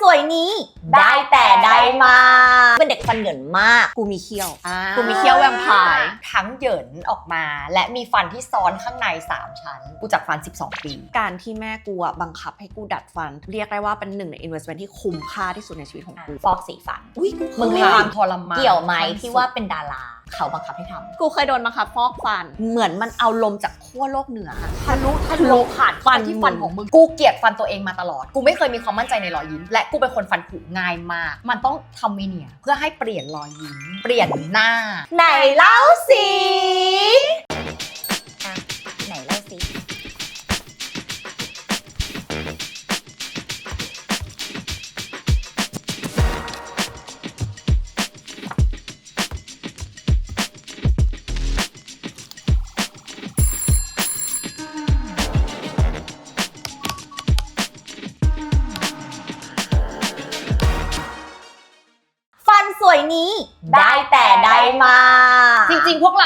สวยนี้ ได้แต่ได้มา เป็นเด็กฟันเหยินมาก กูมีเขี้ยวอ่ากูมีเขี้ยวแวมไพร์ทั้งเหยินออกมา และมีฟันที่ซ้อนข้างใน 3 ชั้น กูจัดฟัน 12 ปี การที่แม่กูอะบังคับให้กูดัดฟัน เรียกได้ว่าเป็นหนึ่งใน investment ที่คุ้มค่าที่สุดในชีวิตของกูฟอกสีฟันอุ้ยมึงมีมีความมคาวทรมานเกี่ยวไหมที่ว่าเป็นดาราเขาบังคับให้ทำกูเคยโดนบังคับฟอกฟัน เหมือนมันเอาลมจากขั้วโลกเหนือทะลุทะลุผ่านฟันที่ฟันของมึงกูเกลียดฟันตัวเองมาตลอด กูไม่เคยมีความมั่นใจในรอยยิ้ม และกูเป็นคนฟันผุง่ายมาก มันต้องทำเวเนียร์เพื่อให้เปลี่ยนรอยยิ้ม เปลี่ยนหน้า ไหนเล่าสิ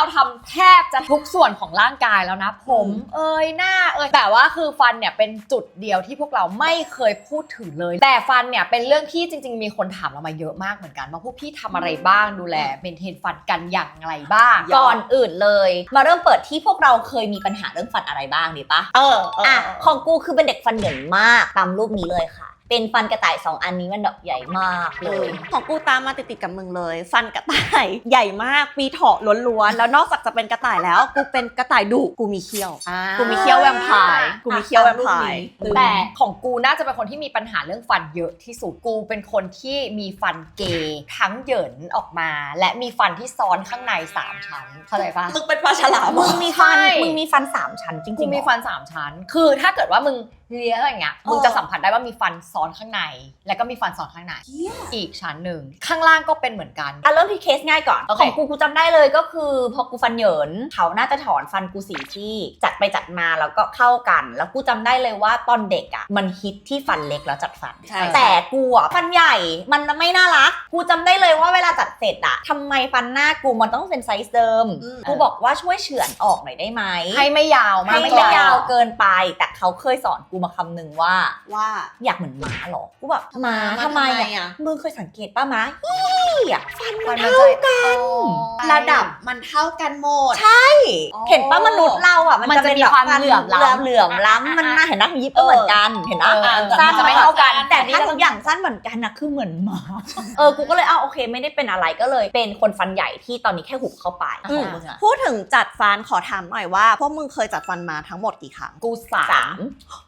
ริงๆพวกเราทำแทบจะทุกส่วนของร่างกายแล้วนะ ผมเอยหน้าเอยแต่ว่าคือฟันเนี่ยเป็นจุดเดียวที่พวกเราไม่เคยพูดถึงเลย แต่ฟันเนี่ยเป็นเรื่องที่จริง ๆ มีคนถามเรามาเยอะมากเหมือนกันว่าพวกพี่ทำอะไรบ้างดูแลเมนเทนฟันกันอย่างไรบ้าง ก่อนอื่นเลย มาเริ่มเปิดที่พวกเราเคยมีปัญหาเรื่องฟันอะไรบ้างดีปะเออเอออะเออของกูคือเป็นเด็กฟันเหยินมากตามรูปนี้เลยค่ะ เป็นฟันกระต่ายสองอันนี้มันดอกใหญ่มากเลย ของกูตามมาติดๆกับมึงเลย ฟันกระต่าย ใหญ่มากปีเถาะล้วนๆแล้วนอกจากจะเป็นกระต่ายแล้ว กูเป็นกระต่ายดุกูมีเขี้ยวอ่ากูมีเขี้ยวแวมไพร์กูมีเขี้ยวแวมไพร์แต่ของกูน่าจะเป็นคนที่มีปัญหาเรื่องฟันเยอะที่สุดกูเป็นคนที่มีฟันเกย์ทั้งเหยินออกมา และมีฟันที่ซ้อนข้างใน3ชั้นเข้าใจปะมึงเป็นปลาฉลามมึงมีฟันใช่มึงมีฟันสามชั้นจริงๆกูมีเหรอฟัน3ชั้น คือถ้าเกิดว่ามึงเลี้ยงอะไรเงี้ยมึงจะสัมผัสได้ว่ามีฟันซ้อนข้างใน แล้วก็มีฟันซ้อนข้างในอีกชั้นหนึ่ง ข้างล่างก็เป็นเหมือนกัน อะเริ่มที่เคสง่ายก่อน โอเค ของกูกูจำได้เลยก็คือ พอกูฟันเหยินเขาน่าจะถอนฟันกูสี่ที่จัดไปจัดมาแล้วก็เข้ากัน แล้วกูจำได้เลยว่าตอนเด็กอะมันฮิตที่ฟันเล็กแล้วจัดฟัน ใช่ แต่กูอะฟันใหญ่มันไม่น่ารัก กูจำได้เลยว่าเวลาจัดเสร็จอะทำไมฟันหน้ากูมันต้องเป็นไซส์เดิม อืม กูบอกว่าช่วยเฉือนออกหน่อยได้ไหม ให้ไม่ยาวมากให้ไม่ยาวเกินไป แต่เขาเคยสอนกูมาคำหนึ่งว่า ว่า อยากเหมือนหมาเหรอกูแบบหมาหมาทำไมทำไมอะอะมึงเคยสังเกตป้าหมาอี้อะฟันฟัมันนมันเท่าจะกัน ระดับมันเท่ากันหมด ใช่ เห็นป้ามนุษย์เราอะ มันมันจะจะเป็นมีแบบความฟันเหลื่อมล้ำเหลื่อมล้ำมันน่าเห็นนะยิบก็เหมือนกัน เห็นนะเออสั้นมันจะไม่เท่ากัน แต่ถ้าทุกอย่างสั้นเหมือนกันนะคือเหมือนหมา เออ กูก็เลยอ้าวโอเค ไม่ได้เป็นอะไรก็เลย เป็นคนฟันใหญ่ที่ตอนนี้แค่หุบเข้าไปอืขมองมึงอะพูดถึงจัดฟันขอถามหน่อยว่าพวกมึงเคยจัดฟันมาทั้งหมดกี่ครั้ง กูสาสามม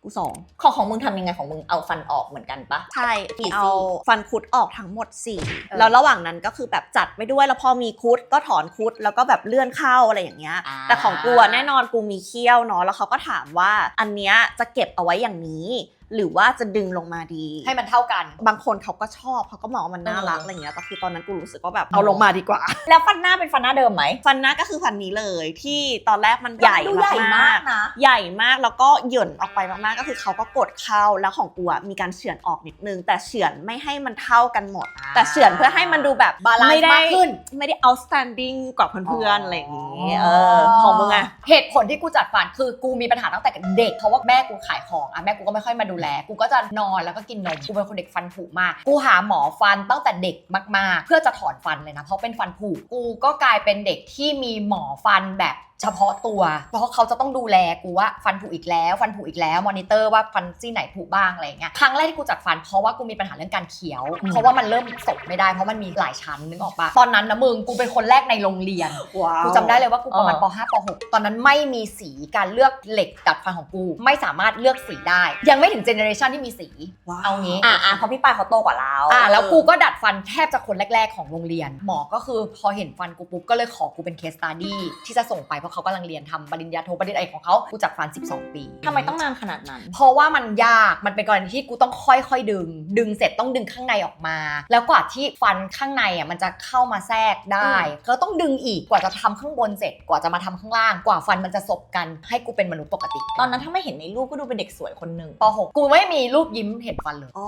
กูสองของของมึงทำยังไงของมึงเอาฟันออกเหมือนกันปะใช่กี่เอาซี่ฟันคุดออกทั้งหมดเออ4แล้วระหว่างนั้นก็คือแบบจัดไปด้วยแล้วพอมีคุดก็ถอนคุดแล้วก็แบบเลื่อนเข้าอะไรอย่างเงี้ยอ่าแต่ของกูอะแน่นอนกูมีเขี้ยวเนาะแล้วเขาก็ถามว่าอันเนี้ยจะเก็บเอาไว้อย่างนี้ หรือว่าจะดึงลงมาดี ให้มันเท่ากัน บางคนเขาก็ชอบเขาก็มองว่ามันน่ารักเออออะไรเงี้ยแต่คือตอนนั้นกูรู้สึกว่าแบบเอาลงมาดีกว่า แล้วฟันหน้าเป็นฟันหน้าเดิมไหมฟันหน้าก็คือฟันนี้เลย ที่ตอนแรกมันใหญ่ดูใหญ่มามากกนะๆใหญ่มากแล้วก็หย่นออกไปมากๆก็คือเขาก็กดเข้าแล้วของกูอะมีการเฉือนออกนิดนึง แต่เฉือนไม่ให้มันเท่ากันหมดอ่าแต่เฉือนเพื่อให้มันดูแบบ Balance ไม่ได้มากขึ้น ไม่ได้ outstanding กว่าเพื่อนๆอะไรอย่างงี้อ๋อเออของมึงอะเหตุผลที่กูจัดฟันคือกูมีปัญหาตั้งแต่เด็กเพราะว่าแม่กูขายของอะแม่กูก็ไม่ค่อยมาดูแล กูก็จะนอนแล้วก็กินนม กูเป็นคนเด็กฟันผุมาก กูหาหมอฟันตั้งแต่เด็กมากๆ เพื่อจะถอนฟันเลยนะ เพราะเป็นฟันผุ กูก็กลายเป็นเด็กที่มีหมอฟันแบบ เฉพาะตัว เพราะเขาจะต้องดูแลกูว่าฟันผุอีกแล้ว ฟันผุอีกแล้วมอนิเตอร์ว่าฟันซี่ไหนผุบ้างอะไรอย่างเงี้ยครั้งแรกที่กูจัดฟันเพราะว่ากูมีปัญหาเรื่องการเคี้ยว เพราะว่ามันเริ่มสบไม่ได้เพราะมันมีหลายชั้นนึกออกปะตอนนั้นนะมึงกูเป็นคนแรกในโรงเรียนกูจำได้เลยว่ากูประมาณเออป .5 ป .6 ตอนนั้นไม่มีสีการเลือกเหล็กดัดฟันของกู ไม่สามารถเลือกสีได้ ยังไม่ถึงเจเนอเรชันที่มีสีว้าวเอางี้อะอะเพราะพี่ปายเขาโตกว่าเราอะแล้วกูก็ดัดฟันแทบจะคนแรก ๆของโรงเรียน หมอก็คือพอเห็นฟันกูปุ๊บก็เลยขอกูเป็นเคสตัดดี้ที่จะส่งไปเพราะเขากำลังเรียนทำปริญญาโทปริญญาเอกของเขากูจัดฟัน 12 ปีทำไมต้องนานขนาดนั้น เพราะว่ามันยากมันเป็นกรณีที่กูต้องค่อยๆ ดึง ดึงเสร็จต้องดึงข้างในออกมา แล้วกว่าที่ฟันข้างในอะมันจะเข้ามาแทรกได้ก็ต้องดึงอีกกว่าจะทำข้างบนเสร็จกว่าจะมาทำข้างล่างกว่าฟันมันจะสบกันให้กูเป็นมนุษย์ปกติ ตอนนั้นถ้าไม่เห็นในรูปก็ดูเป็นเด็กสวยคนหนึ่งป .6 กูไม่มีรูปยิ้มเห็นฟันเลยโอ้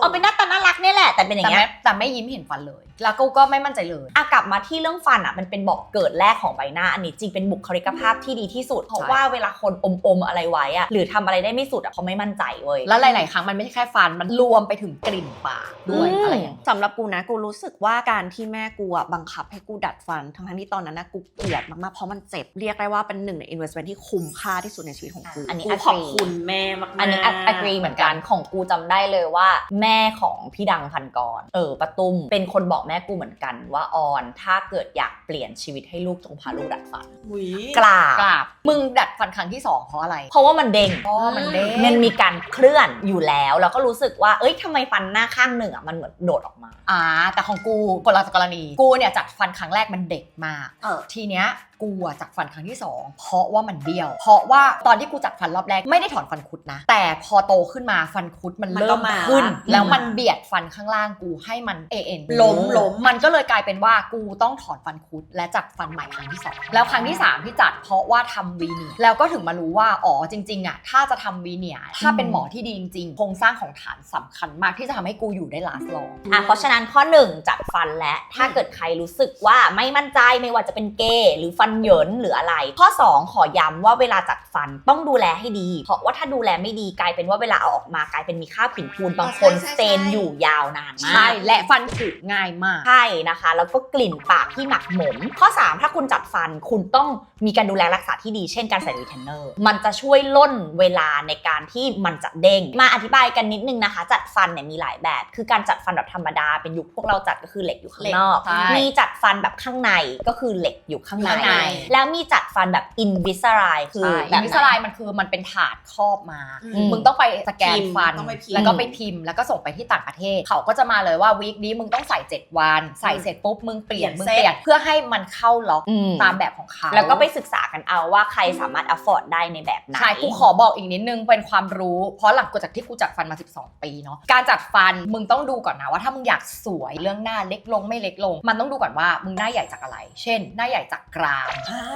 เอาเป็นหน้าตาน่ารักเนี่ยแหละแต่เป็นอย่างแต่เงี้ไม่ยแต่ไม่ยิ้มเห็นฟันเลย แล้วกูก็ไม่มั่นใจเลยอะกลับมาที่เรื่องฟันอะมันเป็นบอกเกิดแรกของใบหน้าอันนี้จริงเป็นบุคลิกภาพที่ดีที่สุด เพราะว่าเวลาคนอมอมๆอะไรไว้อะหรือทำอะไรได้ไม่สุดอะเขาไม่มั่นใจเว้ยแล้วหลาย ๆ ครั้งมันไม่ใช่แค่ฟันมันรวมไปถึงกลิ่นปากด้วยอืมอะไรอย่างเงี้ยสำหรับกูนะกูรู้สึกว่าการที่แม่กูอะบังคับให้กูดัดฟันทั้งๆที่ตอนนั้นนะกูเกลียดมาก ๆ เพราะมันเจ็บเรียกได้ว่าเป็นหนึ่งใน investment ที่คุ้มค่าที่สุดในชีวิตของกูอันนี้กู agree ขอบคุณแม่มากๆอันนี้ agree เหมือนกันของกูจำได้เลยว่า แม่ของพี่ดังพันกรเออปะตุ้มเป็นคนบอกแม่กูเหมือนกันว่าออนถ้าเกิดอยากเปลี่ยนชีวิตให้ลูกจงพาลูกดัดฟันอุ๊ยกราบกราบมึงดัดฟันครั้งที่สองเพราะอะไร เพราะว่ามันเด้งเพราะว่ามันเด้งมันมีการเคลื่อนอยู่แล้วแล้วก็รู้สึกว่าเอ้ยทำไมฟันหน้าข้างหนึ่งอะมันเหมือนโดดออกมา อ่า แต่ของกูคนละกรณี กูเนี่ยจัดฟันครั้งแรกมันเด็กมาก เออ ทีเนี้ย กูอะจัดฟันครั้งที่ 2 เพราะว่ามันเบี้ยว เพราะว่าตอนที่กูจัดฟันรอบแรกไม่ได้ถอนฟันคุดนะ แต่พอโตขึ้นมาฟันคุดมันมันก็เริ่มมาขึ้น อืม แล้วมันเบียดฟันข้างล่างกูให้มันเอ็นล้มล้มมันก็เลยกลายเป็นว่ากูต้องถอนฟันคุด และจัดฟันใหม่ครั้งที่2แล้วครั้งที่3ที่จัดเพราะว่าทำวีเนียร์แล้วก็ถึงมารู้ว่าอ๋อจริงๆอะถ้าจะทำวีเนียร์ถ้าเป็นหมอที่ดีจริงๆโครงสร้างของฐานสำคัญมากที่จะทำให้กูอยู่ได้ลาสลอง อะเพราะฉะนั้นข้อหนึ่งจัดฟันและ ถ้าเกิดใครรู้สึกว่าไม่มั่นใจไม่ว่าจะเป็นเกย์หรือฟันเหยินหรืออะไร ข้อ 2 ขอย้ำว่าเวลาจัดฟันต้องดูแลให้ดี เพราะว่าถ้าดูแลไม่ดีกลายเป็นว่าเวลาเอาออกมากลายเป็นมีค่าบผิวปูนบางคนใช่ใช่สเตนอยู่ยาวนานมาใช่กและฟันผุง่ายมากใช่นะคะ แล้วก็กลิ่นปากที่หมักหมม ข้อ 3 ถ้าคุณจัดฟันคุณต้องมีการดูแลรักษาที่ดีเช่นการใส่รีเทนเนอร์มันจะช่วยล่นเวลาในการที่มันจะเด้ง มาอธิบายกันนิดนึงนะคะ จัดฟันเนี่ยมีหลายแบบ คือการจัดฟันแบบธรรมดาเป็นยุคพวกเราจัดก็คือเหล็กอยู่ข้างนอกเหล็กใช่มีจัดฟันแบบข้างในก็คือเหล็กอยู่ข้างในข้างในแล้วมีจัดฟันแบบอินวิสไรคือใช่แบอิบนวิสไลน์มันคือมันเป็นถาดครอบมา อืม มึงต้องไปสแกนพิมพ์ฟัน ต้องไปพิมพ์ แล้วก็ไปพิมพ์แล้วก็ส่งไปที่ต่างประเทศ เขาก็จะมาเลยว่าวีคนี้มึงต้องใส่ 7 วัน ใส่เสร็จปุ๊บมึงเปลี่ยนเปลี่ยนมึงเส้นเปลี่ยนเพื่อให้มันเข้าล็อกอืม ตามแบบของเขาแล้วก็ไปศึกษากันเอาว่าใครสามารถ afford ได้ในแบบไหน ใช่กูขอบอกอีกนิดนึงเป็นความรู้ เพราะหลังจากที่กูจัดฟันมา 12 ปีเนาะการจัดฟันมึงต้องดูก่อนนะว่าถ้ามึงอยากสวยเรื่องหน้าเล็กลงไม่เล็กลง มันต้องดูก่อนว่ามึงหน้าใหญ่จากอะไร เช่น หน้าใหญ่จากกราม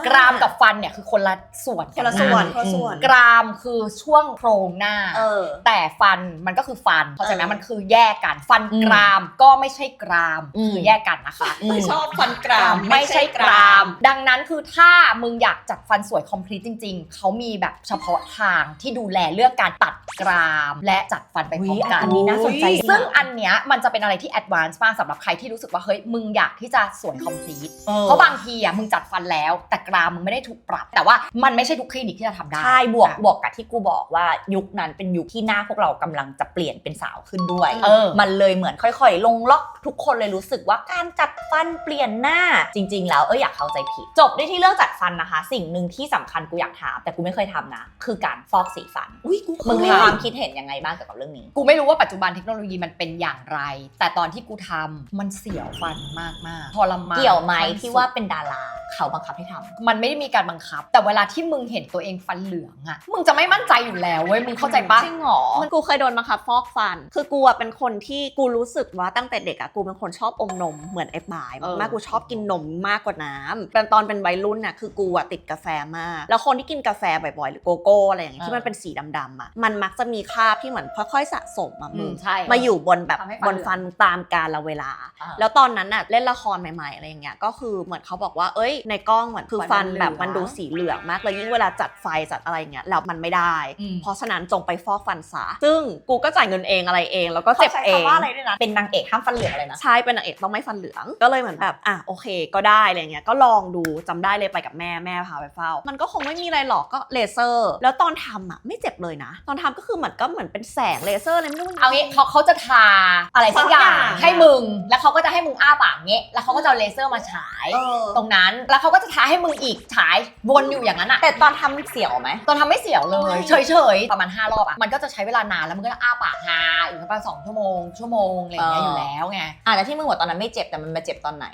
กรามกับฟันเนี่ยคือคนละส่วนคนละส่วนอืมคนละส่วนกรามคือช่วงโครงหน้า เออ แต่ฟันมันก็คือฟัน เพราะฉะนั้นเออมันคือแยกกัน ฟันอืมกรามก็ไม่ใช่กรามอืม คือแยกกันนะคะอืมชอบฟันกราม ไม่ใช่กราม ดังนั้นคือถ้ามึงอยากจัดฟันสวยคอมพลีทจริง ๆ เขามีแบบเฉพาะทางที่ดูแลเรื่องการตัดกรามและจัดฟันไปพร้อมกันอันนี้น่าสนใจ ซึ่งอันเนี้ยมันจะเป็นอะไรที่แอดวานซ์มากสำหรับใครที่รู้สึกว่าเฮ้ยมึงอยากที่จะสวยคอมพลีทออเพราะบางทีอะมึงจัดฟันแล้วแต่กรามมึงไม่ได้ถูกปรับ แต่ว่ามันไม่ใช่ทุกคลินิกที่จะทำได้ ใช่บวกอะบวกกับที่กูบอกว่ายุคนั้นเป็นยุคที่หน้าพวกเรากำลังจะเปลี่ยนเป็นสาวขึ้นด้วย เออ มันเลยเหมือนค่อยๆ ลงล็อกทุกคนเลยรู้สึกว่าการจัดฟันเปลี่ยนหน้าจริง ๆ แล้วเอออยากเข้าใจผิด จบด้วยที่เรื่องจัดฟันนะคะ สิ่งหนึ่งที่สำคัญกูอยากถามแต่กูไม่เคยทำนะ คือการฟอกสีฟันอุ้ยกูมึงมีเคยความคิดเห็นยังไงบ้างเกี่ยวกับเรื่องนี้ กูไม่รู้ว่าปัจจุบันเทคโนโลยีมันเป็นอย่างไร แต่ตอนที่กูทำมันเสียวฟันมากมากๆทรมานเกี่ยวไหมขั้นที่สุดว่าเป็นดาราเขาบังคับให้ทำมันไม่ได้มีการบังคับ แต่เวลาที่มึงเห็นตัวเองฟันเหลืองอะมึงจะไม่มั่นใจอยู่แล้วเว้ยมึงเข้าใจปะจริงเหรอกูเคยโดนบังคับฟอกฟัน คือกูอะเป็นคนที่กูรู้สึกว่าตั้งแต่เด็กอะกูเป็นคนชอบอมนมเหมือนไอ้บายเออมากๆกูชอบกินนมมากกว่าน้ำเป็นตอนเป็นวัยรุ่นน่ะคือกูอะติดกาแฟมาก แล้วคนที่กินกาแฟบ่อยๆหรือโกโก้อะไรอย่างเงี้ยที่มันเป็นสีดำๆอะมันมักจะมีคราบที่เหมือนค่อยๆสะสมอะมึงใช่มาอยู่บนแบบทำให้ฟันบนฟันตามกาลเวลาอ่าแล้วตอนนั้นน่ะเล่นละครใหม่ๆอะไรอย่างเงี้ยก็คือเหมือนเขาบอกว่าเอ้ยในกล้องเหมือนคือฟัฟันนมันแบบเหลืองมันดูสีเหลืองมากเลยยิ่งเวลาจัดไฟจัดอะไรอย่างเงี้ยแล้วมันไม่ได้อืมเพราะฉะนั้นจงไปฟอกฟันซะซึ่งกูก็จ่ายเงินเองอะไรเอง แล้วก็เขาเจ็บใช้เองคำว่าอะไรด้วยนะเป็นนางเอกห้ามฟันเหลืองอะไรนะใช่เป็นนางเอกต้องไม่ฟันเหลือง ก็เลยเหมือนแบบอะโอเค ก็ได้อะไรเงี้ยก็ลองดูจำได้เลยไปกับแม่แม่พาไปเฝ้า มันก็คงไม่มีอะไรหรอกก็เลเซอร์ แล้วตอนทำอะไม่เจ็บเลยนะ ตอนทำก็คือเหมือนก็เหมือนเป็นแสงเลเซอร์อะไรไม่รู้เอางี้เขาเขาจะทาอะไรสักอย่าสักอย่างงให้มึง แล้วเขาก็จะให้มึงอ้าปากเงี้ยแล้วเขาก็จะเอาเลเซอร์มาฉายเออตรงนั้นแล้วเขาก็จะทาให้มึงอีกฉายวนอยู่อย่างนั้นอะแต่ตอนทำเสียวไหม ตอนทำไม่เสียวเลยไม่เฉยๆ ประมาณ 5 รอบอะมันก็จะใช้เวลานานแล้วมันก็จะอ้าปากฮาอยู่ประมาณสองชั่วโมง ชั่วโมงอะไรอย่างเงี้ยเออออยู่แล้วไง อะแต่ที่มึงบอกตอนนั้นไม่เจ็บแต่มันมาเจ็บตอนไหน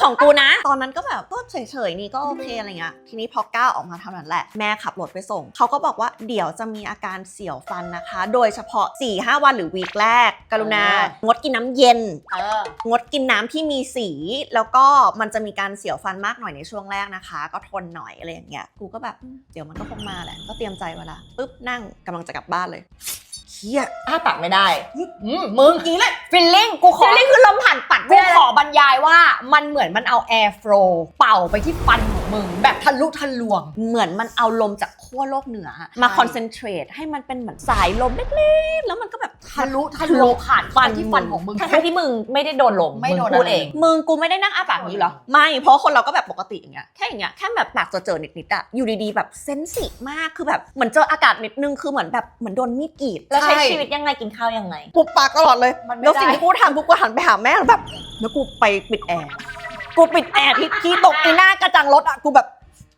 ของกูนะ ตอนนั้นก็แบบก็เฉยๆนี่ก็โอเคอะไรเงี้ยทีนี้พอก้าวออกมาเท่านั้นแหละแม่ขับรถไปส่งเขาก็บอกว่าเดี๋ยวจะมีอาการเสียวฟันนะคะ โดยเฉพาะ4-5วันหรือวีคแรก กรุณา เออ งดกินน้ำเย็น เออ งดกินน้ำที่มีสี แล้วก็มันจะมีการเสียวฟันมากหน่อยในช่วงแรกนะคะ ก็ทนหน่อยอะไรอย่างเงี้ยกูก็แบบอืมเดี๋ยวมันก็คงมาแหละก็เตรียมใจไว้ละปุ๊บนั่งกำลังจะกลับบ้านเลยเฮียอ้าปากไม่ได้อืมมึงกี้เลยฟิลลิ่งกูขอนี่คือลมผ่านปัดกูไม่ได้ขอบรรยายว่ามันเหมือนมันเอาแอร์โฟลเป่าไปที่ฟันของ มึง แบบทะลุทะลวง เหมือนมันเอาลมจากขั้วโลกเหนืออะมาคอนเซนเทรตให้มันเป็นเหมือนสายลมเล็กๆ แล้วมันก็แบบทะลุทะลวงผ่านฟันที่ฟันของมึง ทั้งๆที่มึงไม่ได้โดนลมไม่โดนงพูดอะไร เอง มึงกูไม่ได้นั่งอ้าปากอย่างนี้เหรอ ไม่ เพราะคนเราก็แบบปกติอย่างเงี้ย แค่อย่างเงี้ย แค่แบบปากเจอๆนิดๆอะอยู่ดีๆแบบเซนสิมาก คือแบบเหมือนเจออากาศนิดนึง คือเหมือนแบบเหมือนโดนมีดกรีด แล้วใช้ใช่ ชีวิตยังไงกินข้าวยังไง ปุบปากตลอดเลย มันไม่แล้วสิ่งได้ ที่กูทำปุ๊บกูหันไปหาแม่แล้วแบบ แล้วกูไปปิดแอร์ กูปิดแอร์ที่ที่ตกอีหน้ากระจังรถอะกูแบบ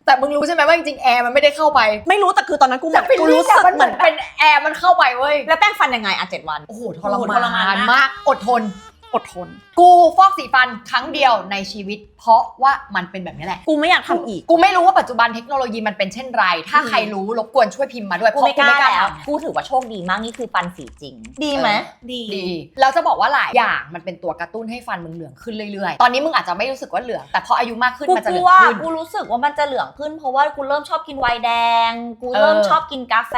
แต่มึงรู้ใช่ไหมว่าจริงๆแอร์มันไม่ได้เข้าไปไม่รู้แต่คือตอนนั้นกูเหมืแต่อนเป็นกูรู้รู้สึสึกกมันเหเหมืมืออนนเป็นแอร์มันเข้าไปเว้ยแล้วแป้งฟันยังไงอะเจ็ดวัน โอ้โหทโอ้รโหมาทรมานนมากมาก อดทน อดทน กูฟอกสีฟันครั้งเดียวในชีวิต เพราะว่ามันเป็นแบบนี้แหละ กูไม่อยากทำอีก กูไม่รู้ว่าปัจจุบันเทคโนโลยีมันเป็นเช่นไร ถ้าอืมใครรู้รบกวนช่วยพิมพ์มาด้วยกูไม่กล้าแล้วทกูถือว่าโชคดีมากนี่คือฟันสีจริง ดีไหม ดีำดีแล้วจะบอกว่าหลายอย่างมันเป็นตัวกระตุ้นให้ฟันมึงเหลืองขึ้นเรื่อยๆ ตอนนี้มึงอาจจะไม่รู้สึกว่าเหลือง แต่พออายุมากขึ้นกูมันจะกเหลืลัอวงขึ้น กูรู้สึกว่ามันจะเหลืองขึ้น เพราะว่ากูเริ่มชอบกินไวน์แดง กูเริ่มเออ ชอบกินกาแฟ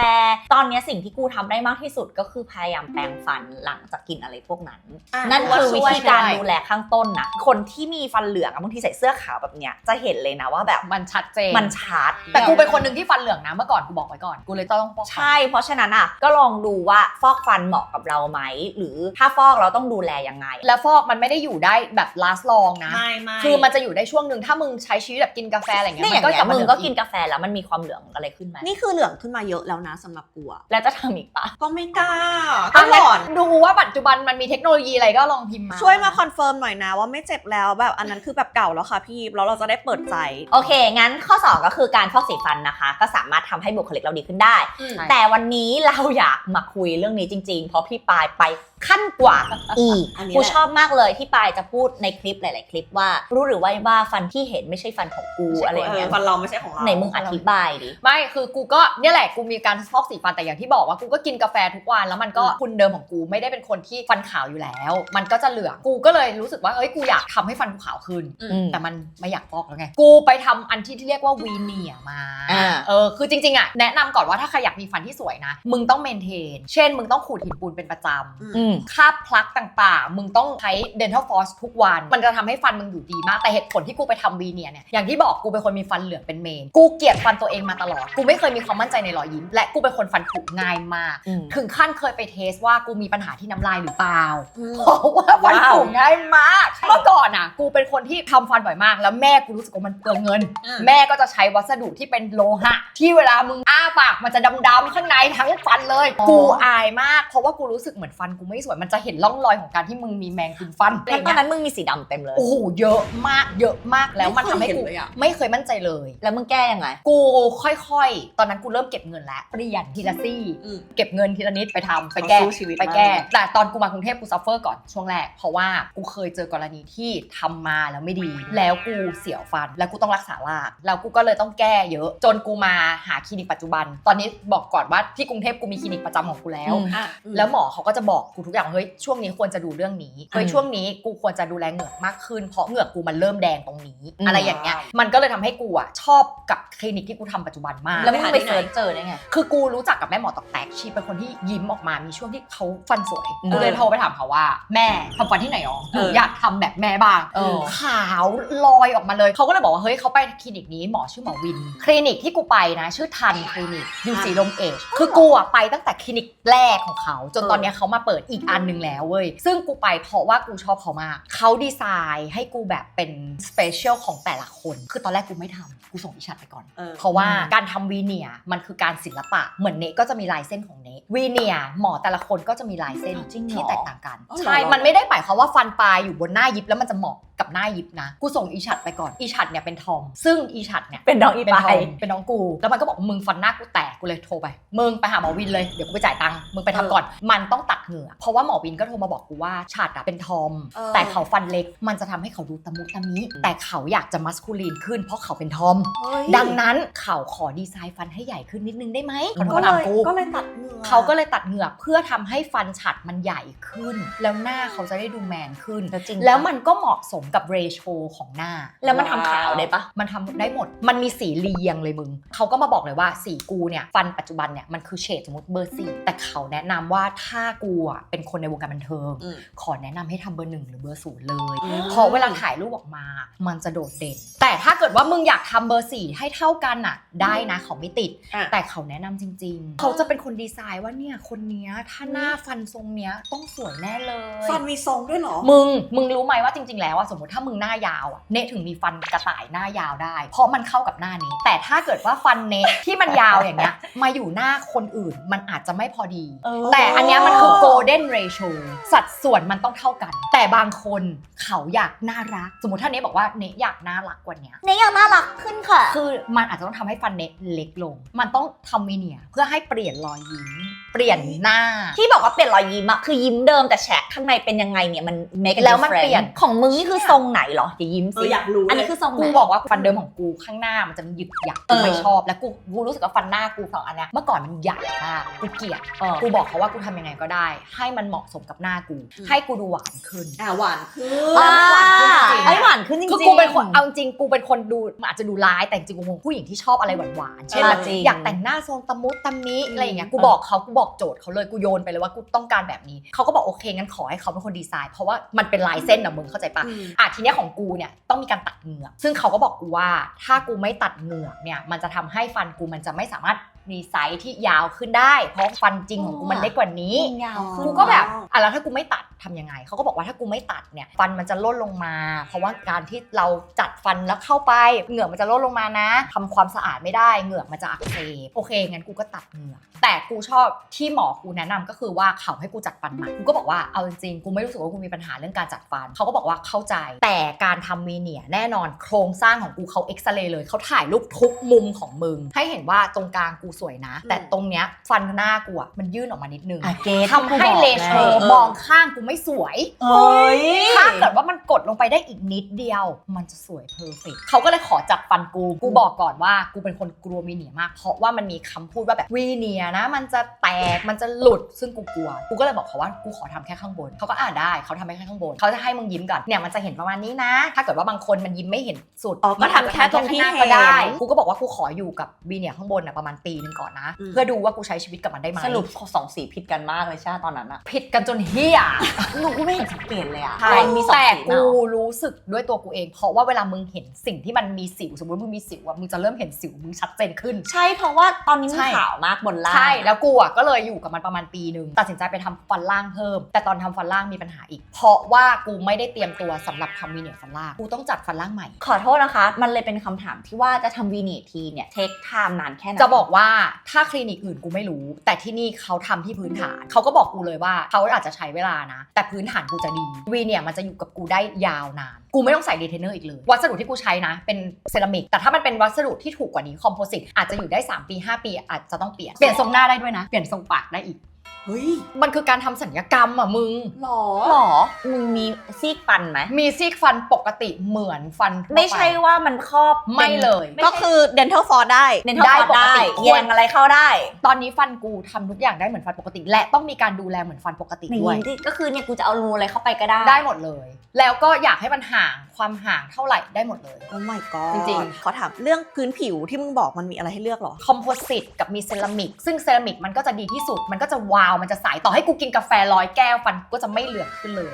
ตอนเนี้ยสิ่งที่กูทำได้มากที่สุดก็คือพยายามแปรงฟันหลังจากกินอะไรพวกนั้น อะนั่นคือวิธีการช่วยดูแลข้างต้นนะ คนที่มีฟันเหลืองอะบางทีใส่เสื้อขาวแบบเนี้ยจะเห็นเลยนะว่าแบบมันชัดเจน มันชัดแต่กูเป็นคนหนึ่งที่ฟันเหลืองนะเมื่อก่อนกูบอกไว้ก่อน กูเลยต้องฟอกฟันใช่ เพราะฉะนั้นอะก็ลองดูว่าฟอกฟันเหมาะกับเราไหมหรือถ้าฟอกเราต้องดูแลยังไง แล้วฟอกมันไม่ได้อยู่ได้แบบ last long นะ ไม่ไม่คือมันจะอยู่ได้ช่วงหนึ่งถ้ามึงใช้ชีวิตแบบกินกาแฟอะไรเงี้ยนี่อย่างก็เงี้ยมามึงเหลือก็อีกินกาแฟแล้วมันมีความเหลืองอะไรขึ้นไหมนี่คือเหลืองขึ้นมาเยอะแล้วนะสำหรับกูอะแล้วจะทำอีกปะก็ไม่กล้าอะก็หลอนดูว่าปัจจุบันมันมีเทคโนโลยีอะไรก็ลองพิมพ์มาช่วยมาคอนเฟิร์มหน่อยนะว่าไม่เจ็บแล้วแบบอันนั้นคือแบบเก่าแล้วค่ะพี่แล้วเราจะได้เปิดใจ โอเค งั้นข้อ 2 ก็คือการฟอกสีฟันนะคะ ก็สามารถทำให้บุคลิกเราดีขึ้นได้อืมแต่วันนี้เราอยากมาคุยเรื่องนี้จริง ๆ เพราะพี่ปายไป ขั้นกว่าอีกอันนี้กูแหละ ชอบมากเลยที่ปายจะพูดในคลิปหลาย ๆ คลิปว่า รู้หรือว่าว่าฟันที่เห็นไม่ใช่ฟันของกูอะไรอย่างเงี้ยฟันเราไม่ใช่ของเราไหนมึงอธิบายดิ ไม่คือกูก็เนี่ยแหละกูมีการฟอกสีฟันแต่อย่างที่บอกว่ากูก็กินกาแฟทุกวันแล้วมันก็คุณเดิมของกูไม่ได้เป็นคนที่ฟันขาวอยู่แล้ว มันก็จะเหลืองกูก็เลยรู้สึกว่าเอ้ยกูอยากทำให้ฟันกูขาวขึ้น อืม แต่มันไม่อยากฟอกแล้วไง กูไปทำอันที่ที่เรียกว่าวีเนียมา อ่า เออ คือจริงๆอะแนะนำก่อนว่าถ้าใครอยากมีฟันที่สวยนะ มึงต้องเมนเทน เช่น มึงต้องขูดหินปูนเป็นประจำ อืมคราบพลักต่างๆ มึงต้องใช้ dental floss ทุกวัน มันจะทำให้ฟันมึงอยู่ดีมาก แต่เหตุผลที่กูไปทำวีเนียเนี่ย อย่างที่บอกกูเป็นคนมีฟันเหลืองเป็นเมน กูเกลียดฟันตัวเองมาตลอด กูไม่เคยมีความมั่นใจในรอยยิ้ม และกูเป็นคนฟันผุง่ายมากอืมถึงขั้นเคยไปเทสว่ากูมีปัญหาที่น้ำลายหรือเปล่าอืมเพราะว่าฟันว้าวผุง่ายมาก เมื่อก่อนอะ กูเป็นคนที่ทำฟันบ่อยมาก แล้วแม่กูรู้สึกว่ามันเปลืองเงินอืมแม่ก็จะใช้วัสดุที่เป็นโลหะ ที่เวลามึงอ้าปากมันจะดำๆข้างในทั้งฟันเลยอ๋อกูอายมาก เพราะว่ากูรู้สึกเหมือนฟันกูไม่สวยมันจะเห็นร่องรอยของการที่มึงมีแมงกินฟันอะไรแล้วตอนเงี้ยนั้นมึงมีสีดำเต็มเลย โอ้โหเยอะมากเยอะมากแล้วมันทำให้กูไม่เคยเห็นเลยอะ ไม่เคยมั่นใจเลย แล้วมึงแก้ยังไง กูค่อยๆ ตอนนั้นกูเริ่มเก็บเงินแล้วเปลี่ยนทีละซี่ อืม เก็บเงินทีละนิดไปทำไปแก้เขาสู้ชีวิตไปแก้ มาก แต่ตอนกูมากรุงเทพกูซัฟเฟอร์ก่อนช่วงแรก เพราะว่ากูเคยเจอกรณีที่ทำมาแล้วไม่ดี แล้วกูเสียวฟันแล้วกูต้องรักษารากแล้วกูก็เลยต้องแก้เยอะ จนกูมาหาคลินิกปัจจุบัน ตอนนี้บอกก่อนว่าที่กรุงเทพกูมีคลินิกประจำของกูแล้ว อืม อะ แล้วหมอเขาก็จะบอกกูทุกอย่างว่าเฮ้ยช่วงนี้ควรจะดูเรื่องนี้เฮ้ยอืมช่วงนี้กูควรจะดูแลเหงือกมากขึ้นเพราะเหงือกกูมันเริ่มแดงตรงนี้อืมอะไรอย่างเงี้ยมันก็เลยทำให้กูอะชอบกับคลินิกที่กูทำปัจจุบันมาก แล้วมึงไปเสิร์ชเจอได้ไงคือกูรู้จักกับแม่หมอตอกแตกชีเป็นคนที่ยิ้มออกมามีช่วงที่เขาฟันสวยอืมกูเลยโทรไปถามเขาว่า แม่ทำฟันที่ไหนอ๋อหนูอยากทำแบบแม่บ้างเออขาวลอยออกมาเลยเขาก็เลยบอกว่าเฮ้ยเขาไปคลินิกนี้หมอชื่อหมอวิน คลินิกที่กูไปนะ ชื่อทันคลินิกอยู่สีลมเอชคือกูอะไปตั้งแต่คลินิกแรกของเขา จนตอนเนี้ยเขามาเปิดอีกอันหนึงแล้วเว้ย ซึ่งกูไปเพราะว่ากูชอบเขามาก เขาดีไซน์ให้กูแบบเป็นสเปเชียลของแต่ละคน คือตอนแรกกูไม่ทำกูส่งอิชัดไปก่อน เออ เพราะว่าอืมการทำวีเนียร์มันคือการศิลปะ เหมือนเนะก็จะมีลายเส้นของเนะวีเนียร์หมอแต่ละคนก็จะมีลายเส้นอ้าวจริงเหรอที่แตกต่างกัน อ๋อเหรอ ใช่ มันไม่ได้หมายความว่าฟันปลายอยู่บนหน้ายิบแล้วมันจะเหมาะกับหน้ายิบนะ กูส่งอีชัดไปก่อน อีชัดเนี่ยเป็นทอม ซึ่งอีชัดเนี่ย เป็นน้องอีเป็นปาทอยมเป็นน้องกู แล้วมันก็บอกมึงฟันหน้ากูแตก กูเลยโทรไป มึงไปหาหมอวินเลย เดี๋ยวกูไปจ่ายตังค์ มึงไปทำก่อน มันต้องตัดเหงื่อเพราะว่าหมอวินก็โทรมาบอกกูว่าชัดอะเป็นทอม เออ แต่เขาฟันเล็กมันจะทำให้เขาดูตะมุตะมิแต่เขาอยากจะมัสคูลีนขึ้นเพราะเขาเป็นทอม เฮ้ยดังนั้นเขาขอดีไซน์ฟันให้ใหญ่ขึ้นนิดนึงได้ไหมเขาโทรก็มาเลถามยกูก็เลยตัดเหงื่อเขาก็เลยตัดเหงือกเพื่อทำให้ฟันฉัดมันใหญ่ขึ้น แล้วหน้าเขาจะได้ดูแมนขึ้น แล้วจริงแล้วมันก็เหมาะสมกับกับเรโชของหน้า แล้วมันทำขาวได้ปะ มันทำได้หมด มันมีสีเรียงเลยมึง เขาก็มาบอกเลยว่าสีกูเนี่ย ฟันปัจจุบันเนี่ย มันคือเฉดสมมติเบอร์สี่แต่เขาแนะนำว่าถ้ากูอะเป็นคนในวงการบันเทิงอืมขอแนะนำให้ทำเบอร์หนึ่งหรือเบอร์ศูนย์เลยอืมเพราะเวลาถ่ายรูปออกมา มันจะโดดเด่น แต่ถ้าเกิดว่ามึงอยากทำเบอร์สี่ให้เท่ากันอะ ได้นะเขาไม่ติดอะแต่เขาแนะนำจริง ๆ เขาจะเป็นคนดีไซน์ว่าเนี่ยคนเนี้ยถ้าหน้าฟันทรงเนี้ยต้องสวยแน่เลย ฟันมีทรงด้วยเหรอ มึงมึงรู้ไหมว่าจริง ๆ แล้วอะสมมติถ้ามึงหน้ายาวอะเนะถึงมีฟันกระต่ายหน้ายาวได้ เพราะมันเข้ากับหน้านี้ แต่ถ้าเกิดว่าฟันเนะที่มันยาวอย่างเงี้ยมาอยู่หน้าคนอื่นมันอาจจะไม่พอดีเออแต่อันเนี้ยมันคือ golden ratio สัดส่วนมันต้องเท่ากัน แต่บางคนเขาอยากน่ารัก สมมติถ้าเนะบอกว่าเนะอยากน่ารักกว่าเนี้ยเนยยังน่ารักขึ้นค่ะ คือมันอาจจะต้องทำให้ฟันเนะเล็กลง มันต้องทำวีเนียร์เพื่อให้เปลี่ยนรอยยิ้ม เปลี่ยนหน้า ที่บอกว่าเปลี่ยนรอยยิ้มอะคือยิ้มเดิมแต่แฉะข้างในเป็นยังไงเนี่ยมัน make a แล้วมัน difference เปลี่ยนของมึงนี่คือทรงไหนเหรออย่ายิ้มเอสิออยากรู้อันนี้เลยคือทรงไหนกูบอกว่าฟันเดิมของกูข้างหน้ามันจะมีหยึกหยักเอกูอไม่ชอบแล้วกูกูรู้สึกว่าฟันหน้ากูสองอันเนี้ยเมื่อก่อนมันใหญ่มากกูเกลียดเออกูบอกเขาว่ากูทำยังไงก็ได้ ให้มันเหมาะสมกับหน้ากูอืมให้กูดูหวานขึ้น อ่าหวานคืออ่าหวานขึ้นจริงๆไอ้หวานขึ้นจริงๆ คือกูเป็นคนเอาจริงกูเป็นคนดูมันอาจจะดูร้ายแต่จริงๆกูเป็นผู้หญิงที่ชอบอะไรหวานๆเช่นแบบเออจริง อยากแต่งหน้าทรงตะมุตะมิอะไรอย่างเงี้ยกูเออบอกเขากูบอกโจทย์เขาเลยกูโยนไปเลยว่ากูต้องการแบบนี้เขาก็บอกโอเคงั้นขอให้เขาเป็นคนดีไซน์เพราะว่ามันเป็นลายเส้นอะมึงเข้าใจปะอืมอะทีเนี้ยของกูเนี่ยต้องมีการตัดเหงือกซึ่งเขาก็บอกกูว่าถ้ากูไม่ตัดเหงือกเนี่ยมันจะทำให้ฟันกูมันจะไม่สามารถ มีไซส์ที่ยาวขึ้นได้ เพราะฟันจริงของกูมันเล็กกว่านี้ ยาวขึ้น กูก็แบบอะแล้วถ้ากูไม่ตัดทำยังไง เขาก็บอกว่าถ้ากูไม่ตัดเนี่ยฟันมันจะล่นลงมา เพราะว่าการที่เราจัดฟันแล้วเข้าไป เหงือกมันจะล่นลงมานะทำความสะอาดไม่ได้ เหงือกมันจะอักเสบ โอเคงั้นกูก็ตัดเหงือก แต่กูชอบที่หมอกูแนะนำก็คือว่าเขาให้กูจัดฟันใหม่ กูก็บอกว่าเอาจริงๆกูไม่รู้สึกว่ากูมีปัญหาเรื่องการจัดฟัน เขาก็บอกว่าเข้าใจ แต่การทำวีเนียร์แน่นอนโครงสร้างของกูเขาเอ็กซเรย์เลย เขาถ่ายรูปทุกมุมของมึง ให้เห็นว่าตรงกลางกูสวยนะ แต่ตรงเนี้ยฟันหน้ากูอะมันยื่นออกมานิดนึงอะเกตทำให้เลโชเออมองข้างกูไม่สวยเฮ้ยถ้าเกิดว่ามันกดลงไปได้อีกนิดเดียว มันจะสวยเพอร์เฟกเขาก็เลยขอจัดฟันกู กูบอกก่อนว่ากูเป็นคนกลัววีเนียร์มาก เพราะว่ามันมีคำพูดว่าแบบวีเนียร์นะ มันจะแตกมันจะหลุดซึ่งกูกลัว กูก็เลยบอกเขาว่ากูขอทำแค่ข้างบนเขาก็อ่าได้เขาทำแค่ข้างบนเขาจะให้มึงยิ้มก่อนเนี่ยมันจะเห็นประมาณนี้นะ ถ้าเกิดว่าบางคนมันยิ้มไม่เห็นสุดอ๋อก็ทำแค่ตรงที่ข้าหน้าก็ได้เห็นกูก็บอกว่ากูขออยู่กับวีเนียร์ข้างบนน่ะประมาณปีนึงก่อนนะอืมเพื่อดูว่ากูใช้ชีวิตกับมันได้ไหมสรุปสองสีผิดกันมากเลยใช่ไหมตอนนั้นอะผิดกันจนเฮียหนูกูไม่เห็นสังเกตเลยอะใช่ตอนมีสองแต่สีกูเนาะรู้สึกด้วยตัวกูเอง เพราะว่าเวลามึงเห็นสิ่งที่มันมีสิวสมมติมึงมีสิวอะมึงจะเริ่มเห็นสิวมึงชัดเจนขึ้น ใช่เพราะว่าตอนนี้มันใช่ขาวมากบนล่างใช่แล้วกูอะก็เลยอยู่กับมันประมาณปีหนึ่งตัดสินใจไปทำฟันล่างเพิ่ม แต่ตอนทำฟันล่างมีปัญหาอีก เพราะว่ากูไม่ได้เตรียมตัวสำหรับทำวีเนียร์ฟันล่างกูต้องจัดฟันล่างใหม่ ขอโทษนะคะ มันเลยเป็นคำถามที่ว่าจะทำวีเนียทีเนี่ยเทคไทม์นานแค่ไหนจะบอกว่าถ้าคลินิกอื่นกูไม่รู้ แต่ที่นี่เขาทำที่พื้นฐาน เขาก็บอกกูเลยว่าเขาอาจจะใช้เวลานะ แต่พื้นฐานกูจะดีวีเนี่ยมันจะอยู่กับกูได้ยาวนาน กูไม่ต้องใส่ดีเทนเนอร์อีกเลย วัสดุที่กูใช้นะ เป็นเซรามิก แต่ถ้ามันเป็นวัสดุที่ถูกกว่านี้คอมโพสิตอาจจะอยู่ได้ 3 ปี 5 ปี อาจจะต้องเปลี่ยน เปลี่ยนทรงหน้าได้ด้วยนะ เปลี่ยนทรงปากได้อีก เฮ้ยมันคือการทำสัญญกรรมอะมึง หรอ หรอ มึงมีซีกฟันไหม มีซีกฟันปกติเหมือนฟันทั่วป ไม่ใช่ว่ามันครอบไม่เลยไม่ก็ใช่คือ dental floss ได้เน้นเท่าได้ได้ปกติแยงอะไรเข้าได้ ตอนนี้ฟันกูทำทุกอย่างได้เหมือนฟันปกติ และต้องมีการดูแลเหมือนฟันปกติในด้วยนี้ที่ก็คือเนี่ยกูจะเอารูอะไรเข้าไปก็ได้ ได้หมดเลย แล้วก็อยากให้มันห่างความห่างเท่าไหร่ได้หมดเลย โอ้ my god จริงๆ ขอถามเรื่องพื้นผิวที่มึงบอกมันมีอะไรให้เลือกเหรอ คอมโพสิตกับมีเซรามิก ซึ่งเซรามิกมันก็จะดีที่สุด มันก็จะวาวมันจะใสต่อให้กูกินกาแฟร้อยแก้วฟันก็จะไม่เหลืองขึ้นเลย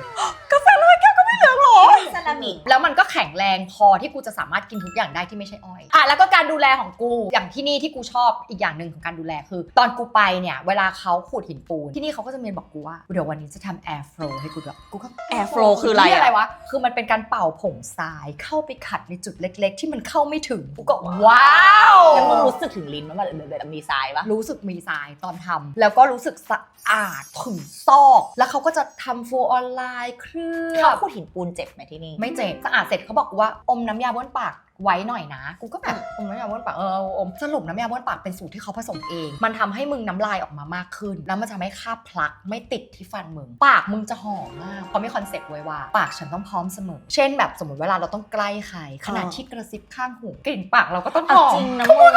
เซรามิกแล้วมันก็แข็งแรงพอที่กูจะสามารถกินทุกอย่างได้ที่ไม่ใช่อ้อยอะแล้วก็การดูแลของกูอย่างที่นี่ที่กูชอบอีกอย่างหนึ่งของการดูแลคือ ตอนกูไปเนี่ยเวลาเขาขูดหินปูนที่นี่เขาก็จะมีบอกกูว่าเดี๋ยววันนี้จะทำแอร์ฟลูให้กูด้วยกูก็ air flow คืออะไรอะนี่อะไรวะคือมันเป็นการเป่าผงทรายเข้าไปขัดในจุดเล็ก ๆ ที่มันเข้าไม่ถึงกูก็ว้าวแล้วมึงรู้สึกถึงลิ้นว่ามันแบบมีทรายปะรู้สึกมีทรายตอนทำแล้วก็รู้สึกสะอาดถึงซอก แล้วเขาก็จะทำฟูออนไลน์เคลือเขาบพูดหินปูนเจ็บไหมที่นี่ไม่เจ็บสะอาดเสร็จเขาบอกว่าอมน้ำยาบ้วนปาก ไว้หน่อยนะ กูก็แบบอมน้ำยาบ้วนปากเอออมสรุปน้ำยาบ้วนปากเป็นสูตรที่เขาผสมเอง มันทำให้มึงน้ำลายออกมามากขึ้น แล้วมันจะไม่คาบพลักไม่ติดที่ฟันมึง ปากมึงจะหอมมากเขามีคอนเซ็ปต์ไว้ว่า ปากฉันต้องพร้อมเสมอ เช่นแบบสมมติเวลาเราต้องใกล้ใครขณะที่กระซิบข้างหูกลิ่นปากเราก็ต้องหเอาอจริมงนะมึง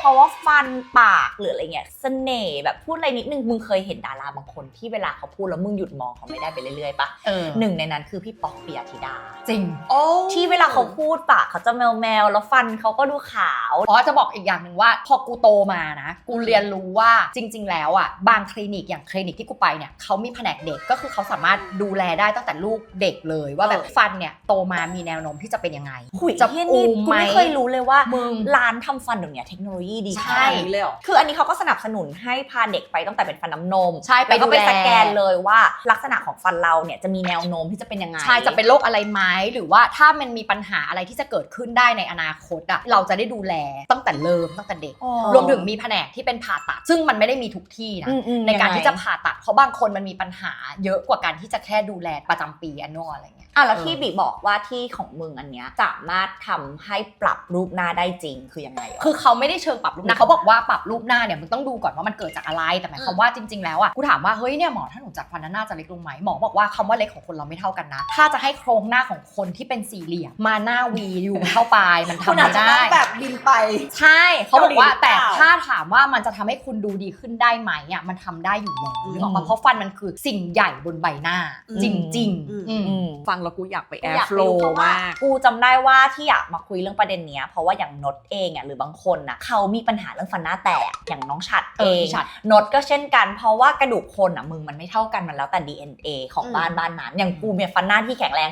เพราะว่าฟันปากหรืออะไรเงี้ยเสน่ห์แบบพูดอะไรนิดนึงมึงเคยเห็นดาราบางคนที่เวลาเขาพูดแล้วมึงหยุดมองเขาไม่ได้ไปเรื่อยๆปะเออหนึ่งในนั้นคือพี่ป๊อกปิยธิดา จริงโอ้ที่เวลาเขาพูดปากเขาจะแมวแมวๆแล้วฟันเขาก็ดูขาวอ๋อจะบอกอีกอย่างหนึ่งว่า พอกูโตมานะ กูเรียนรู้ว่าจริง ๆ แล้วอะบางคลินิกอย่างคลินิกที่กูไปเนี่ยเขามีแผนกเด็กก็คือเขาสามารถดูแลได้ตั้งแต่ลูกเด็กเลย ว่าแบบฟันเนี่ยโตมามีแนวโน้มที่จะเป็นยังไงหุยจะเฮียปูนี่มกูไหมไม่เคยรู้เลยว่ามึงร้านทำฟันเดี๋ยวนี้เทคโนโลยีดีใช่ขนาดนี้เลยเหรอคืออันนี้เขาก็สนับสนุนให้พาเด็กไปตั้งแต่เป็นฟันน้ำนมใช่ไปแล้วก็ไปดูแลสแกนเลยว่าลักษณะของฟันเราเนี่ยจะมีแนวโน้มที่จะเป็นยังไงใช่จะเป็นโรคอะไรไหมหรือว่าถ้ามันมีปัญหาอะไรที่จะเกิดขึ้นได้ในอนาคตอะเราจะได้ดูแลตั้งแต่เริ่มตั้งแต่เด็กอ๋อรวมถึงมีแผนกที่เป็นผ่าตัด ซึ่งมันไม่ได้มีทุกที่นะอืมอืมในการยังไงที่จะผ่าตัดเพราะบางคนมันมีปัญหา เยอะกว่าการที่จะแค่ดูแลประจำปีอันนอะไรเงี้ยอะแล้วที่เออบีบอกว่าที่ของมึงอันเนี้ยสามารถทำให้ปรับรูปหน้าได้จริงคือยังไงอะคือเขาไม่ได้เชิงปรับรูปหน้าเขาบอกว่าปรับรูปหน้าเนี่ยมึงต้องดูก่อนว่ามันเกิดจากอะไรแต่หมายความว่าจริง ๆ แล้วอะกูถามว่าเฮ้ยเนี่ยหมอถ้าหนูจัดฟันหน้าจะเล็กลงไหมหมอบอกว่าคำว่าเล็กของคนเราไม่เท่ากันนะ ถ้าจะให้โครงหน้าของคนที่เป็นสี่เหลี่ยมมาหน้าวีอยู่เข้าไปมันทำคุณอาไม่จจะได้ต้องแบบบินไป ใช่เขาบอกว่าเกาหลีหรือเปแต่ล่าถ้าถามว่ามันจะทำให้คุณดูดีขึ้นได้ไหมอะมันทำได้อยู่แล้วอืมนึกออกปะเพราะฟันมันคือสิ่งใหญ่บนใบหน้า อืมจริงอืม ๆอืม อืมฟังแล้วกูอยากไปแอกูร์อยากโฟลรู้เพราะว่า มาก กูจำได้ว่าที่อยากมาคุยเรื่องประเด็นเนี้ยเพราะว่าอย่างนดเองอะหรือบางคนน่ะเขามีปัญหาเรื่องฟันหน้าแตกอย่างน้องฉัดเอเอองพี่ฉัด นดก็เช่นกัน เพราะว่ากระดูกคนอะมึงมันไม่เท่ากันมันแล้วแต่ DNA ของอืม บ้านบ้านนั้นอย่างกูเนี่ยฟันหน้าที่แข็งแรง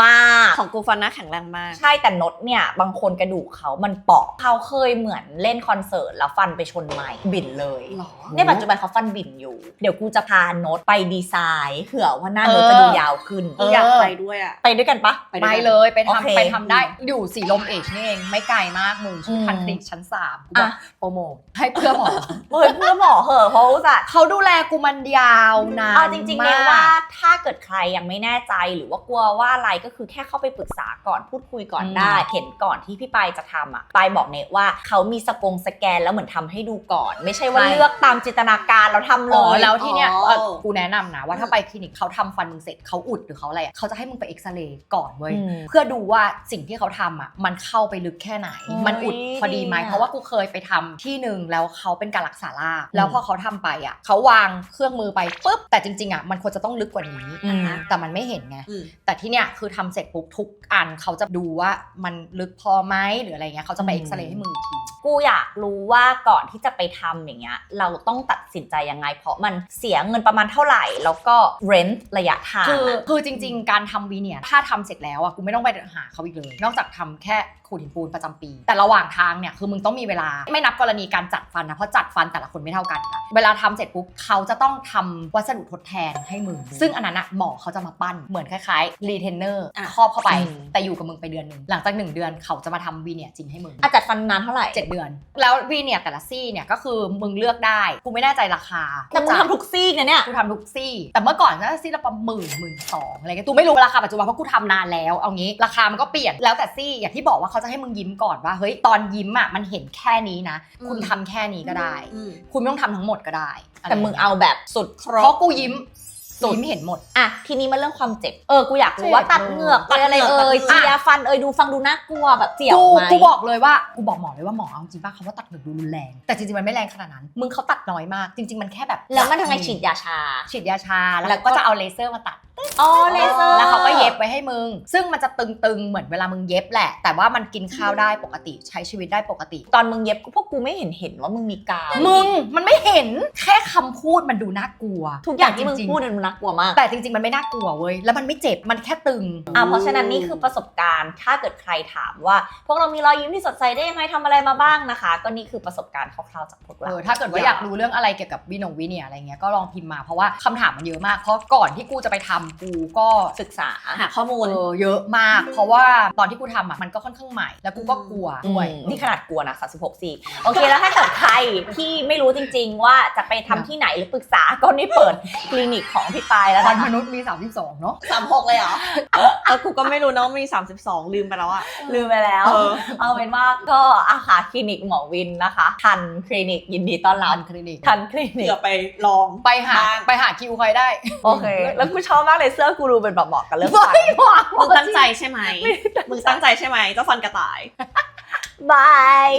มากของกูฟันหน้าแข็งแรงมาก ใช่แต่นดเนี่ย บางคนกระดูกเขามันเปราะเขาเคยเหมือนเล่นคอนเสิร์ตแล้วฟันไปชนไม้บินเลยหรอเนี่ยปัจจุบันเขาฟันบินอยู่ เดี๋ยวกูจะพานดไปดีไซน์เผื่อว่าหน้าเอนอดจะดูยาวขึ้นกูอยากไปด้วยอะไปด้วยกันปะไปด้วยไปกันเลยไปโอเคทำไปทำได้อยู่สีลมเอชนี่เองไม่ไกลมากมึงชื่ออืมคันคลินิกชั้นสามกูบอะอกโปรโมทให้เพื่อหมอเฮ้ยเพื่อหมอเหอะเพราะว่าจะเขาดูแลกูมันยาวนานเอาจริงๆมเนี่ยว่าถ้าเกิดใครยังไม่แน่ใจหรือว่ากลัวว่าอะไรก็คือแค่เข้าไปปรึกษาก่อนพูดคุยก่อนได้ เห็นก่อนที่พี่ปายจะทำอะปายบอกเนทว่าเขามีสกงสแกนแล้วเหมือนทำให้ดูก่อน ไม่ใช่ว่าเลือกตามจินตนาการแล้วทำเลอ๋อย แล้วที่เนี้ยอ๋อ เอ่อกูแนะนำนะว่าถ้าไปคลินิกเขาทำฟันมึงเสร็จเขาอุดหรือเขาอะไรอะเขาจะให้มึงไปเอ็กซเรย์ก่อนเว้ย อืมเพื่อดูว่าสิ่งที่เขาทำอะมันเข้าไปลึกแค่ไหน โอ้ยมันอุดพอดีไหมดีอะ เพราะว่ากูเคยไปทำที่หนึ่งแล้วเขาเป็นการรักษาลากแล้วพอเขาทำไปอะเขาวางเครื่องมือไปปุ๊บแต่จริงๆอะมันควรจะต้องลึกกว่านี้ อืม แต่มันไม่เห็นไง อืม แต่ที่เนี้ยคือทำเสร็จปุ๊บทุกอันเขาจะดูว่ามันลึกพอไหมหรืออะไรเงี้ยเขาจะไปอืมเอ็กซเรย์ให้มึงอีกทีกูอยากรู้ว่าก่อนที่จะไปทำอย่างเงี้ยเราต้องตัดสินใจยังไง เพราะมันเสียเงินประมาณเท่าไหร่ แล้วก็ rent ระยะทางคืออะคือจริง ๆ การทำวีเนี่ยถ้าทำเสร็จแล้วอะกูไม่ต้องไปหาเขาอีกเลย นอกจากทำแค่ขูดหินปูนประจำปี แต่ระหว่างทางเนี่ยคือมึงต้องมีเวลาไม่นับกรณีการจัดฟันนะเพราะจัดฟันแต่ละคนไม่เท่ากันนะเวลาทำเสร็จปุ๊บเขาจะต้องทำวัสดุทดแทนให้มึง ซึ่งอันนั้นอะหมอเขาจะมาปั้นเหมือนคล้ายๆรีเทนเนอร์อะครอบเข้าไปอืมแต่อยู่กับมึงไปเดือนหนึ่งหลังจากหนึ่งเดือนเขาจะมาทำวีเนี่ยจริงให้มึงอาจัดฟันนานเท่าไหร่เจ็ดเดือน แล้ววีเนี่ยแต่ละซี่เนี่ยก็คือมึงเลือกได้กูไม่แน่ใจราคาแต่มึงทำทุกซีกนะเนี่ยกูทำทุกซี่ แต่เมื่อก่อนก็ซี่ละประมาณหมื่นหมื่นสองอะไรเงี้ยกูไม่รู้ราคาปัจจุบันเพราะกูทำนานแล้วเอางี้ราคามันก็เปลี่ยนแล้วแต่ซี่อย่างที่บอกว่าเขาจะให้มึงยิ้มก่อนว่าเฮ้ยตอนยิ้มอะมันเห็นแค่นี้นะอืมคุณทำแค่นี้ก็ได้อืมคุณไม่ต้องทำทั้งหมดก็ได้ แต่มึงเอาแบบสุดครเพราะบกูยิ้มสุดยิ้มเห็นหมด อะ ทีนี้มาเรื่องความเจ็บ เออ กูอยากรู้ว่าเจ็บตัดเหงือกตัดอะไรเหงือกเอ่ยตัดเหงือกเจียฟันเอ่ยดูฟังดูน่ากลัวแบบเจียวกูไหมกูบอกเลยว่า กูบอกหมอเลยว่าหมอเอาจริงป่ะเขาว่าตัดเหงือกดูรุนแรง แต่จริงๆ มันไม่แรงขนาดนั้น มึงเขาตัดน้อยมาก จริง ๆ มันแค่แบบ แล้วมันทำไงฉีดยาชา ฉีดยาชา แล้แล้ววก็ก็จะเอาเลเซอร์มาตัด อ๋อเลเซอร์ แล้วเขาก็เย็บไว้ให้มึง ซึ่งมันจะตึงๆ เหมือนเวลามึงเย็บแหละ แต่ว่ามันกินข้าวได้ปกติ ใช้ชีวิตได้ปกติ ตอนมึงเย็บพวกกูไม่เห็นเห็นว่ามึงมีกาวมึงมันไม่เห็น แค่คำพูดมันดูน่ากลัวทุกอย่างที่มึงแต่จริๆพูดเนี่ยมันน่ากลัวมาก แต่จริงๆ มันไม่น่ากลัวเว้ย แล้วมันไม่เจ็บ มันแค่ตึง อะเพราะฉะนั้นนี่คือประสบการณ์ ถ้าเกิดใครถามว่า พวกเรามีรอยยิ้มที่สดใสได้ยังไงทำอะไรมาบ้างนะคะ ก็นี่คือประสบการณ์คร่าวๆจากพวกเอเราอถ้าเกิดว่าอยากรู้เรื่องอะไรเกี่ยวกับวีนงวีเนี่ยอะไรเงี้ยก็ลองพิมพ์มาเพราะว่าคำถามมันเยอะมากเพราะก่อนที่กูจะไปทำกูกูก็ศึกษาหาข้อมูลเออเยอะมาก เพราะว่าตอนที่กูทำอะมันก็ค่อนข้างใหม่ แล้วกูก็กลัวด้วยอืม นี่ขนาดกลัวนะ36สี่โอเคแล้วถ้าเกิดใครที่ไม่รู้จริง ๆ ว่าจะไปทำที่ไหนหรือปรึกษาก็นี่เปิดคลินิกของพี่ปายแล้วฟันนะมคะนุษย์มี 32 เนาะ สามหกเลยเหรอเออกูก็ไม่รู้นะว่ามี 32 ลืมไปแล้วอะลืมไปแล้ว เออ เอาเป็นว่าก็อาคาคลินิกหมอวินนะคะ ทันคลินิกยินดีต้อนรัอับนคลินิก ทันคลินิก เผื่อไปลอง ไปหาบ้าง ไปหาคิวใครได้ โอเค แล้วกูชอบมากเลยเสื้อกูรูเป็นแบบเหมาะกับเรื่องฟันมึงตั้งใจใช่ไหมมึงตั้งใจใช่ไหมเจ้าฟันกระต่ายบาย